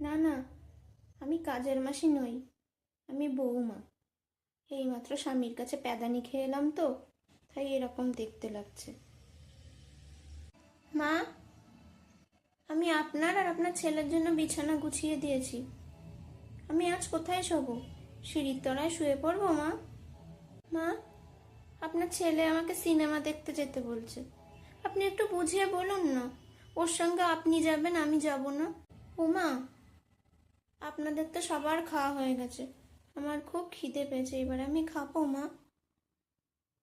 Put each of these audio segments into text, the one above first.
না না, আমি কাজের মাসি নই, আমি বৌমা এইমাত্র স্বামীর কাছে প্যাদানি খেয়ে এলাম তো, তাই এরকম দেখতে লাগছে। মা, আমি আপনার আর আপনার ছেলের জন্য বিছানা গুছিয়ে দিয়েছি। আমি আজ কোথায় শোবো? সিঁড়ির তলায় শুয়ে পড়ব, মা? মা, আপনার ছেলে আমাকে সিনেমা দেখতে যেতে বলছে। আপনি একটু বুঝিয়ে বলুন না, ওর সঙ্গে আপনি যাবেন, আমি যাব না। ও মা আপনাদের তো সবার খাওয়া হয়ে গেছে। আমার খুব খিদে পেয়েছে এবার। আমি খাব, মা।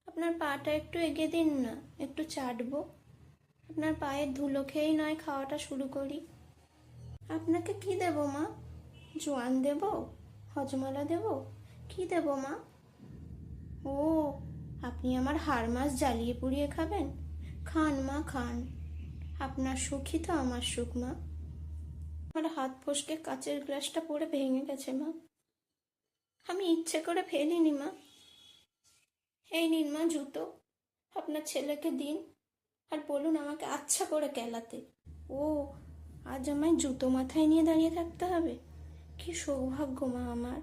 আপনার পাটা একটু এগিয়ে দিন না, একটু চাটবো। আপনার পায়ের ধুলো খেয়েই নয় খাওয়াটা শুরু করি। আপনাকে কি দেবো, মা? জোয়ান দেব? হজমালা দেব? কি দেব, মা? ও, আপনি আমার হাড় মাছ জ্বালিয়ে পুড়িয়ে খাবেন? খান, মা, খান। আপনার সুখই তো আমার সুখ, মা। আমার হাত ফসকে কাচের গ্লাসটা পড়ে ভেঙে গেছে, মা। আমি ইচ্ছে করে ফেলিনি, মা। এই নিন, মা, জুতো। আপনার ছেলেকে দিন আর বলুন আমাকে আচ্ছা করে কেলাতে। ও, আজ আমায় জুতো মাথায় নিয়ে দাঁড়িয়ে থাকতে হবে? কি সৌভাগ্য, মা, আমার।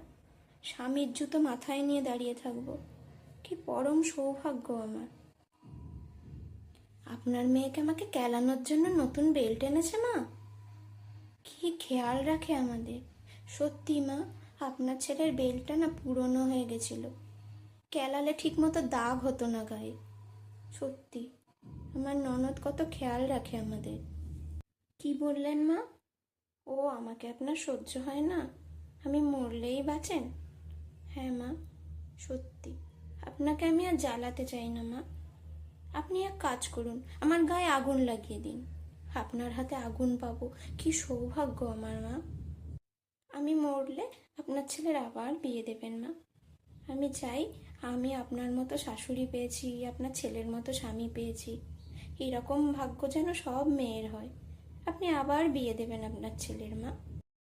স্বামীর জুতো মাথায় নিয়ে দাঁড়িয়ে থাকব। কি পরম সৌভাগ্য আমার। আপনার মেয়েকে আমাকে কেলানোর জন্য নতুন বেল্ট এনেছে, মা? কি খেয়াল রাখে আমাদের? সত্যি মা, আপনার ছেলের বেলটা না পুরনো হয়ে গেছিল। কেলালে ঠিকমতো দাগ হতো না গায়ে। সত্যি, আমার ননদ কত খেয়াল রাখে আমাদের। কি বললেন মা? ও, আমাকে আপনার সহ্য হয় না। আমি মরলেই বাঁচেন? হ্যাঁ মা, সত্যি। আপনাকে আমি আর জ্বালাতে চাই না মা। আপনি এক কাজ করুন, আমার গায়ে আগুন লাগিয়ে দিন। আপনার হাতে আগুন পাবো। কি সৌভাগ্য আমার মা। আমি মরলে আপনার ছেলের আবার বিয়ে দেবেন মা। আমি চাই আমি আপনার মতো শাশুড়ি পেয়েছি, আপনার ছেলের মতো স্বামী পেয়েছি। এরকম ভাগ্য যেন সব মেয়ের হয়। আপনি আবার বিয়ে দেবেন আপনার ছেলের মা।